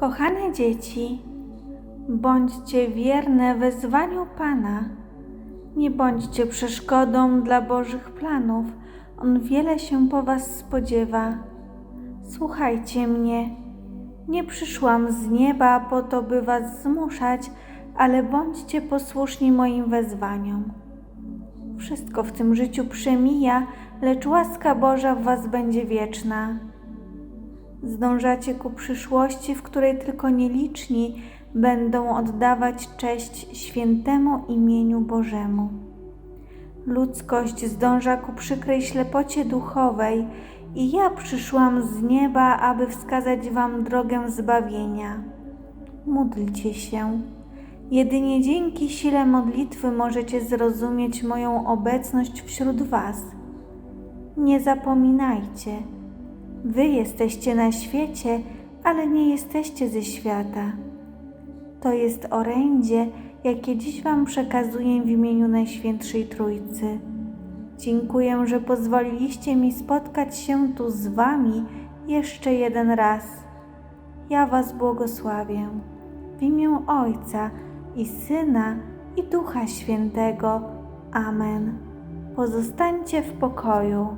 Kochane dzieci, bądźcie wierne wezwaniu Pana. Nie bądźcie przeszkodą dla Bożych planów. On wiele się po Was spodziewa. Słuchajcie mnie. Nie przyszłam z nieba po to, by Was zmuszać, ale bądźcie posłuszni moim wezwaniom. Wszystko w tym życiu przemija, lecz łaska Boża w Was będzie wieczna. Zdążacie ku przyszłości, w której tylko nieliczni będą oddawać cześć świętemu imieniu Bożemu. Ludzkość zdąża ku przykrej ślepocie duchowej i ja przyszłam z nieba, aby wskazać Wam drogę zbawienia. Módlcie się. Jedynie dzięki sile modlitwy możecie zrozumieć moją obecność wśród Was. Nie zapominajcie, Wy jesteście na świecie, ale nie jesteście ze świata. To jest orędzie, jakie dziś Wam przekazuję w imieniu Najświętszej Trójcy. Dziękuję, że pozwoliliście mi spotkać się tu z Wami jeszcze jeden raz. Ja Was błogosławię w imię Ojca i Syna i Ducha Świętego. Amen. Pozostańcie w pokoju.